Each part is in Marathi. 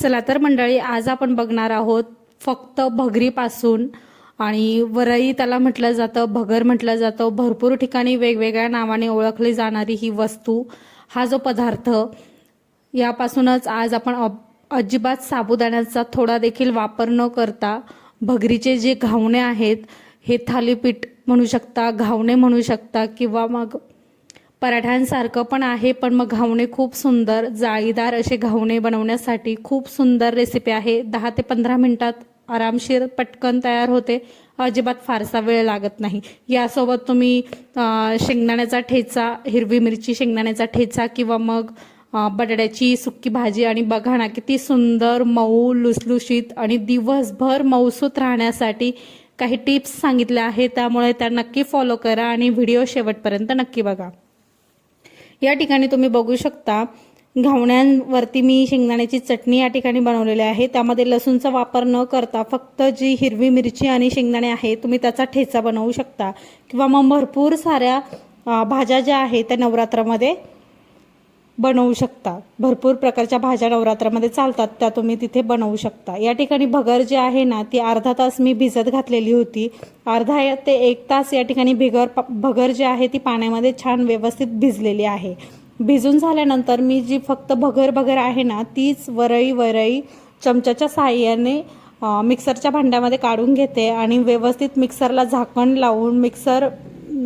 चला तर मंडळी आज आपण बघणार आहोत फक्त भगरीपासून आणि वरई त्याला म्हटलं जातं भगर म्हटलं जातं. भरपूर ठिकाणी वेगवेगळ्या नावाने ओळखली जाणारी ही वस्तू हा जो पदार्थ यापासूनच आज आपण अजिबात साबुदाण्याचा थोडा देखील वापर न करता भगरीचे जे घावणे आहेत हे थालीपीठ म्हणू शकता घावणे म्हणू शकता किंवा मग पराठ्यांसारखं पण आहे पण मग घावणे खूप सुंदर जाळीदार असे घावणे बनवण्यासाठी खूप सुंदर रेसिपी आहे. दहा ते पंधरा मिनिटात आरामशीर पटकन तयार होते. अजिबात फारसा वेळ लागत नाही. यासोबत तुम्ही शेंगदाण्याचा ठेचा हिरवी मिरची शेंगदाण्याचा ठेचा किंवा मग बटाट्याची सुक्की भाजी आणि बघा ना किती सुंदर मऊ लुसलुशीत आणि दिवसभर मऊसूत राहण्यासाठी काही टिप्स सांगितल्या आहेत. त्यामुळे त्या नक्की फॉलो करा आणि व्हिडिओ शेवटपर्यंत नक्की बघा. या ठिकाणी तुम्ही बघू शकता घावण्यांवरती मी शेंगदाण्याची चटणी या ठिकाणी बनवलेली आहे. त्यामध्ये लसूणचा वापर न करता फक्त जी हिरवी मिरची आणि शेंगदाणे आहे तुम्ही त्याचा ठेचा बनवू शकता. किंवा मग भरपूर साऱ्या भाज्या ज्या आहेत त्या नवरात्रामध्ये बनवू शकता. भरपूर प्रकारच्या भाज्या नवरात्रामध्ये चालतात त्या तुम्ही तिथे बनवू शकता. या ठिकाणी भगर जी आहे ना ती अर्धा तास मी भिजत घातलेली होती. अर्धा ते एक तास या ठिकाणी भिगर भगर जी आहे ती पाण्यामध्ये छान व्यवस्थित भिजलेली आहे. भिजून झाल्यानंतर मी जी फक्त भगर भगर आहे ना तीच वरई वरई चमच्याच्या साहाय्याने मिक्सरच्या भांड्यामध्ये काढून घेते आणि व्यवस्थित मिक्सरला झाकण लावून मिक्सर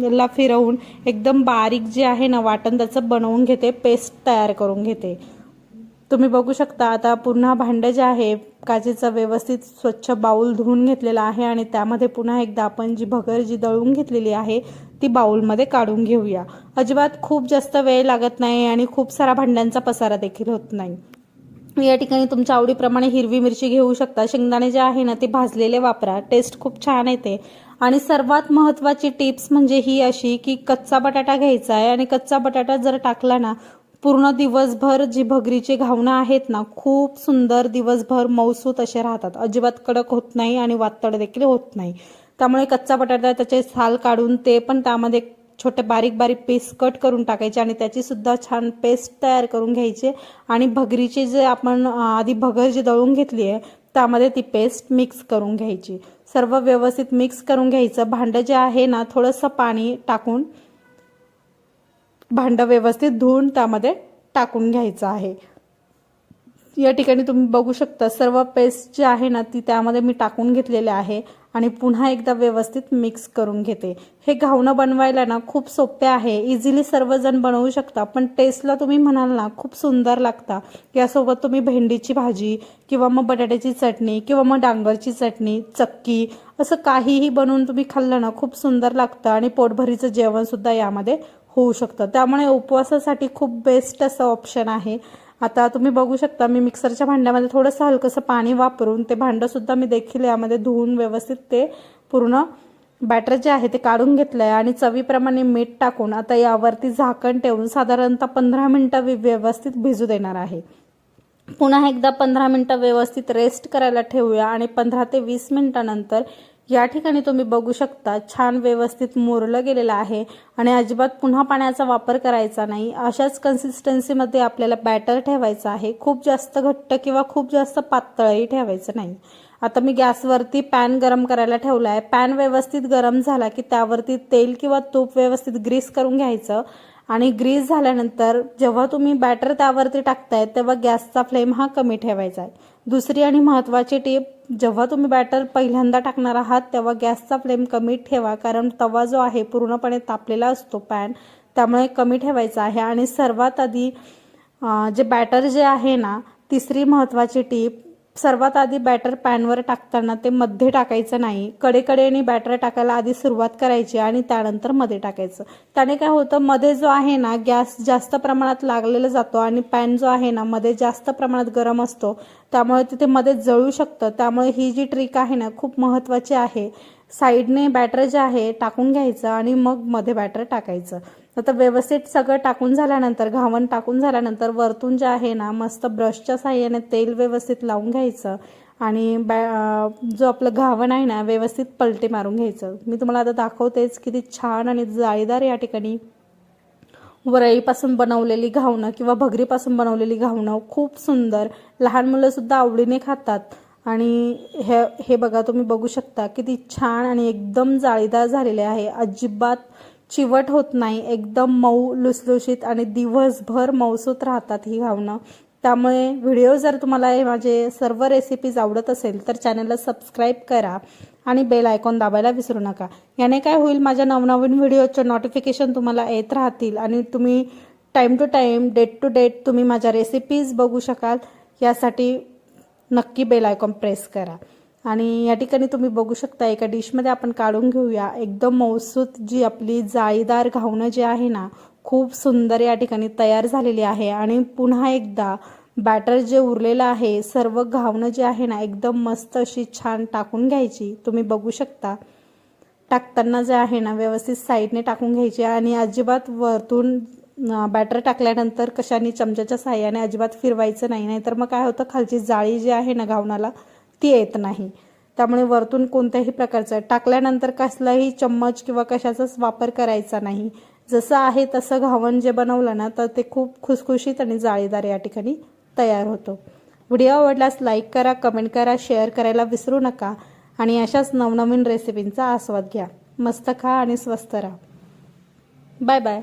ला फिरवून एकदम बारीक जे आहे ना वाटण त्याचं बनवून घेते पेस्ट तयार करून घेते. तुम्ही बघू शकता आता पुन्हा भांडं जे आहे काचेचं व्यवस्थित स्वच्छ बाऊल धुवून घेतलेलं आहे आणि त्यामध्ये पुन्हा एकदा आपण जी भगर जी दळून घेतलेली आहे ती बाऊलमध्ये काढून घेऊया. अजिबात खूप जास्त वेळ लागत नाही आणि खूप सारा भांड्यांचा पसारा देखील होत नाही. या ठिकाणी तुमच्या आवडीप्रमाणे हिरवी मिरची घेऊ शकता. शेंगदाणे जे आहे ना ते भाजलेले वापरा. टेस्ट खूप छान येते. आणि सर्वात महत्त्वाची टिप्स म्हणजे ही अशी की कच्चा बटाटा घ्यायचा आहे आणि कच्चा बटाटा जर टाकला ना पूर्ण दिवसभर जी भगरीची घावणं आहेत ना खूप सुंदर दिवसभर मौसूत असे राहतात. अजिबात कडक होत नाही आणि वातड देखील होत नाही. त्यामुळे कच्चा बटाटा त्याचे साल काढून ते पण त्यामध्ये छोटे बारीक बारीक पीस कट करून टाकायचे आणि त्याची सुद्धा छान पेस्ट तयार करून घ्यायची. आणि भगरीचे जे आपण आधी भगर जी दळून घेतली आहे त्यामध्ये ती पेस्ट मिक्स करून घ्यायची. सर्व व्यवस्थित मिक्स करून घ्यायचं. भांडं जे आहे ना थोडंसं पाणी टाकून भांडं व्यवस्थित धुवून त्यामध्ये टाकून घ्यायचं आहे. या ठिकाणी तुम्ही बघू शकता सर्व पेस्ट जी आहे ना ती त्यामध्ये मी टाकून घेतलेले आहे आणि पुन्हा एकदा व्यवस्थित मिक्स करून घेते. हे घावणं बनवायला ना खूप सोपे आहे. इझिली सर्वजण बनवू शकता पण टेस्टला तुम्ही म्हणाल ना खूप सुंदर लागता. यासोबत तुम्ही भेंडीची भाजी किंवा मग बटाट्याची चटणी किंवा मग डांगरची चटणी चक्की असं काहीही बनवून तुम्ही खाल्लं ना खूप सुंदर लागतं आणि पोटभरीचं जेवणसुद्धा यामध्ये होऊ शकतं. त्यामुळे उपवासासाठी खूप बेस्ट असं ऑप्शन आहे. आता तुम्ही बघू शकता मी मिक्सरच्या भांड्यामध्ये थोडंसं हलकंसं पाणी वापरून ते भांडंसुद्धा मी देखील यामध्ये धुवून व्यवस्थित ते पूर्ण बॅटर जे आहे ते काढून घेतलं आहे आणि चवीप्रमाणे मीठ टाकून आता यावरती झाकण ठेवून साधारणतः पंधरा मिनटं व्यवस्थित भिजू देणार आहे. पुन्हा एकदा पंधरा मिनटं व्यवस्थित रेस्ट करायला ठेवूया आणि पंधरा ते वीस मिनटानंतर या ठिकाणी तुम्ही बघू शकता छान व्यवस्थित मुरलं गेलेलं आहे आणि अजिबात पुन्हा पाण्याचा वापर करायचा नाही. अशाच कन्सिस्टन्सीमध्ये आपल्याला बॅटर ठेवायचं आहे. खूप जास्त घट्ट किंवा खूप जास्त पातळही ठेवायचं नाही. आता मी गॅसवरती पॅन गरम करायला ठेवला आहे पॅन व्यवस्थित गरम झाला की त्यावरती तेल किंवा तूप व्यवस्थित ग्रीस करून घ्यायचं. आणि ग्रीस झाल्यानंतर जेव्हा तुम्ही बॅटर त्यावरती टाकताय तेव्हा गॅसचा फ्लेम हा कमी ठेवायचा आहे. दुसरी आणि महत्त्वाची टीप जेव्हा तुम्ही बॅटर पहिल्यांदा टाकणार आहात तेव्हा गॅसचा फ्लेम कमी ठेवा कारण तवा जो आहे पूर्णपणे तापलेला असतो पॅन त्यामुळे कमी ठेवायचा आहे. आणि सर्वात आधी जे बॅटर जे आहे ना तिसरी महत्त्वाची टीप सर्वात आधी बॅटर पॅनवर टाकताना ते मध्ये टाकायचं नाही. कडेकडेने बॅटर टाकायला आधी सुरुवात करायची आणि त्यानंतरमध्ये टाकायचं. त्याने काय होतं मध्ये जो आहे ना गॅस जास्त प्रमाणात लागलेला जातो आणि पॅन जो आहे ना मध्ये जास्त प्रमाणात गरम असतो. त्यामुळे तिथे मध्ये जळू शकतं. त्यामुळे ही जी ट्रिक आहे ना खूप महत्त्वाची आहे. साईडने बॅटर जे आहे टाकून घ्यायचं आणि मग मध्ये बॅटर टाकायचं. आता व्यवस्थित सगळं टाकून झाल्यानंतर घावण टाकून झाल्यानंतर वरतून जे आहे ना मस्त ब्रशच्या साह्याने तेल व्यवस्थित लावून घ्यायचं आणि बॅ जो आपलं घावण आहे ना व्यवस्थित पलटे मारून घ्यायचं. मी तुम्हाला आता दाखवतेच किती छान आणि जाळीदार या ठिकाणी वरईपासून बनवलेली घावणं किंवा भगरीपासून बनवलेली घावणं खूप सुंदर. लहान मुलं सुद्धा आवडीने खातात. आणि हे हे बघा तुम्ही बघू शकता किती छान आणि एकदम जाळीदार झालेले आहे. अजिबात चिवट होत नाही. एकदम मऊ लुसलुशीत आणि दिवसभर मऊसूत राहतात ही घावणं. त्यामुळे व्हिडिओ जर तुम्हाला हे माझे सर्व रेसिपीज आवडत असेल तर चॅनलला सबस्क्राईब करा. आणि बेल आयकॉन दाबायला विसरू नका. याने काय होईल माझ्या नवनवीन व्हिडिओचे नोटिफिकेशन तुम्हाला येत राहतील आणि तुम्ही time to time date to date तुम्ही माझ्या रेसिपीज बघू शकाल. यासाठी नक्की बेल आयकॉन प्रेस करा. आणि या ठिकाणी तुम्ही बघू शकता एका डिशमध्ये आपण काढून घेऊया. एकदम मौसूत जी आपली जाळीदार घावणं जे आहे ना खूप सुंदर या ठिकाणी तयार झालेली आहे. आणि पुन्हा एकदा बॅटर जे उरलेलं आहे सर्व घावणं जे आहे ना एकदम मस्त अशी छान टाकून घ्यायची. तुम्ही बघू शकता. टाकताना जे आहे ना व्यवस्थित साईडने टाकून घ्यायची आणि अजिबात वरतून बॅटर टाकल्यानंतर कशाने चमच्याच्या साह्याने अजिबात फिरवायचं नाही. नाहीतर मग काय होतं खालची जाळी जी आहे ना घावणाला ती येत नाही. त्यामुळे वरतून कोणत्याही प्रकारचं टाकल्यानंतर कसलाही चम्मच किंवा कशाचाच वापर करायचा नाही. जसं आहे तसं घावण जे बनवलं ना तर ते खूप खुसखुशीत आणि जाळीदार या ठिकाणी तयार होतो. व्हिडिओ आवडल्यास लाईक करा कमेंट करा शेअर करायला विसरू नका आणि अशाच नवनवीन रेसिपींचा आस्वाद घ्या. मस्त खा आणि स्वस्त राहा. Bye bye